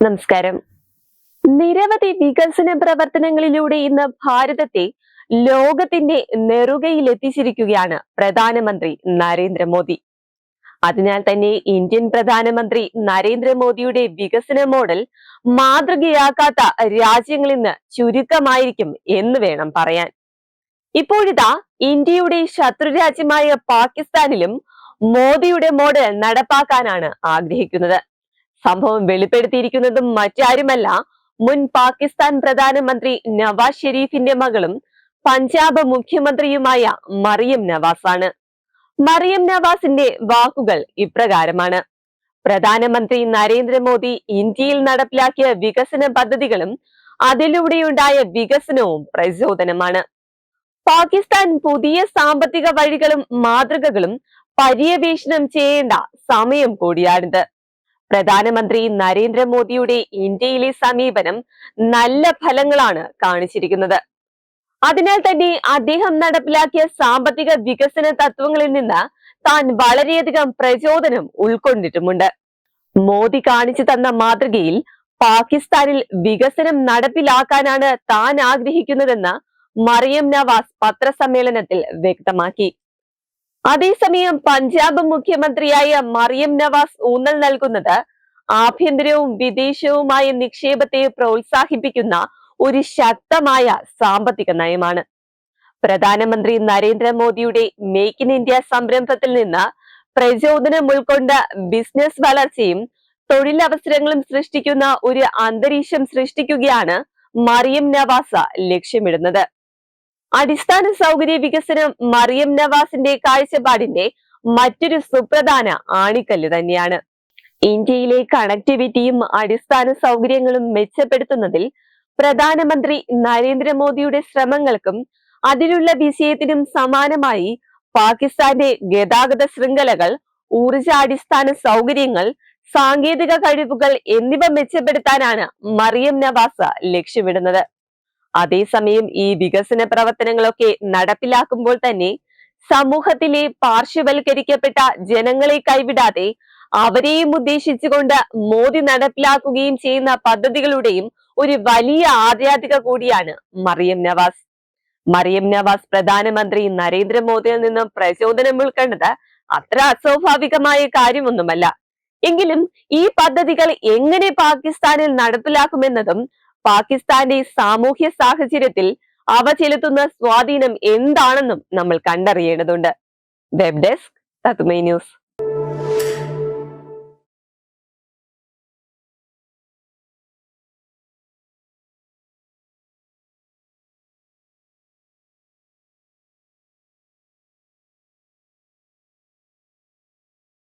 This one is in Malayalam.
നമസ്കാരം. നിരവധി വികസന പ്രവർത്തനങ്ങളിലൂടെ ഇന്ന് ഭാരതത്തെ ലോകത്തിന്റെ നെറുകയിൽ എത്തിച്ചിരിക്കുകയാണ് പ്രധാനമന്ത്രി നരേന്ദ്രമോദി. അതിനാൽ തന്നെ ഇന്ത്യൻ പ്രധാനമന്ത്രി നരേന്ദ്രമോദിയുടെ വികസന മോഡൽ മാതൃകയാക്കാത്ത രാജ്യങ്ങൾ ഇന്ന് ചുരുക്കമായിരിക്കും എന്ന് വേണം പറയാൻ. ഇപ്പോഴിതാ ഇന്ത്യയുടെ ശത്രുരാജ്യമായ പാകിസ്ഥാനിലും മോദിയുടെ മോഡൽ നടപ്പാക്കാനാണ് ആഗ്രഹിക്കുന്നത്. സംഭവം വെളിപ്പെടുത്തിയിരിക്കുന്നത് മറ്റാരുമല്ല. മുൻ പാകിസ്ഥാൻ പ്രധാനമന്ത്രി നവാസ് ഷെരീഫിന്റെ മകളും പഞ്ചാബ് മുഖ്യമന്ത്രിയുമായ മറിയം നവാസാണ്. മറിയം നവാസിന്റെ വാക്കുകൾ ഇപ്രകാരമാണ്. പ്രധാനമന്ത്രി നരേന്ദ്രമോദി ഇന്ത്യയിൽ നടപ്പിലാക്കിയ വികസന പദ്ധതികളും അതിലൂടെയുണ്ടായ വികസനവും പ്രചോദനമാണ്. പാകിസ്ഥാൻ പുതിയ സാമ്പത്തിക വഴികളും മാതൃകകളും പര്യവേഷണം ചെയ്യേണ്ട സമയം കൂടിയാണിത്. പ്രധാനമന്ത്രി നരേന്ദ്രമോദിയുടെ ഇന്ത്യയിലെ സമീപനം നല്ല ഫലങ്ങളാണ് കാണിച്ചിരിക്കുന്നത്. അതിനാൽ തന്നെ അദ്ദേഹം നടപ്പിലാക്കിയ സാമ്പത്തിക വികസന തത്വങ്ങളിൽ നിന്ന് താൻ വളരെയധികം പ്രചോദനം ഉൾക്കൊണ്ടിട്ടുമുണ്ട്. മോദി കാണിച്ചു തന്ന മാതൃകയിൽ പാകിസ്ഥാനിൽ വികസനം നടപ്പിലാക്കാനാണ് താൻ ആഗ്രഹിക്കുന്നതെന്ന് മറിയം നവാസ് പത്രസമ്മേളനത്തിൽ വ്യക്തമാക്കി. അതേസമയം പഞ്ചാബ് മുഖ്യമന്ത്രിയായ മറിയം നവാസ് ഊന്നൽ നൽകുന്നത് ആഭ്യന്തരവും വിദേശവുമായ നിക്ഷേപത്തെ പ്രോത്സാഹിപ്പിക്കുന്ന ഒരു ശക്തമായ സാമ്പത്തിക നയമാണ്. പ്രധാനമന്ത്രി നരേന്ദ്രമോദിയുടെ മേക്ക് ഇൻ ഇന്ത്യ സംരംഭത്തിൽ നിന്ന് പ്രചോദനം ഉൾക്കൊണ്ട ബിസിനസ് വളർച്ചയും തൊഴിലവസരങ്ങളും സൃഷ്ടിക്കുന്ന ഒരു അന്തരീക്ഷം സൃഷ്ടിക്കുകയാണ് മറിയം നവാസ ലക്ഷ്യമിടുന്നത്. അടിസ്ഥാന സൗകര്യ വികസനം മറിയം നവാസിന്റെ കാഴ്ചപ്പാടിന്റെ മറ്റൊരു സുപ്രധാന ആണിക്കല്ല് തന്നെയാണ്. ഇന്ത്യയിലെ കണക്ടിവിറ്റിയും അടിസ്ഥാന സൗകര്യങ്ങളും മെച്ചപ്പെടുത്തുന്നതിൽ പ്രധാനമന്ത്രി നരേന്ദ്രമോദിയുടെ ശ്രമങ്ങൾക്കും അതിലുള്ള വിജയത്തിനും സമാനമായി പാകിസ്ഥാന്റെ ഗതാഗത ശൃംഖലകൾ ഊർജാടിസ്ഥാന സൗകര്യങ്ങൾ സാങ്കേതിക കഴിവുകൾ എന്നിവ മെച്ചപ്പെടുത്താനാണ് മറിയം നവാസ ലക്ഷ്യമിടുന്നത്. അതേസമയം ഈ വികസന പ്രവർത്തനങ്ങളൊക്കെ നടപ്പിലാക്കുമ്പോൾ തന്നെ സമൂഹത്തിലെ പാർശ്വവൽക്കരിക്കപ്പെട്ട ജനങ്ങളെ കൈവിടാതെ അവരെയും ഉദ്ദേശിച്ചുകൊണ്ട് മോദി നടപ്പിലാക്കുകയും ചെയ്യുന്ന പദ്ധതികളുടെയും ഒരു വലിയ ആധ്യാത്മിക കൂടിയാണ് മറിയം നവാസ്. മറിയം നവാസ് പ്രധാനമന്ത്രി നരേന്ദ്രമോദിയിൽ നിന്നും പ്രചോദനം ഉൾക്കേണ്ടത് അത്ര അസ്വാഭാവികമായ കാര്യമൊന്നുമല്ല. എങ്കിലും ഈ പദ്ധതികൾ എങ്ങനെ പാകിസ്ഥാനിൽ നടപ്പിലാക്കുമെന്നതും പാകിസ്ഥാന്റെ സാമൂഹ്യ സാഹചര്യത്തിൽ അവ ചെലുത്തുന്ന സ്വാധീനം എന്താണെന്നും നമ്മൾ കണ്ടറിയേണ്ടതുണ്ട്. വെബ് ഡെസ്ക് തത്തുമൈ ന്യൂസ്.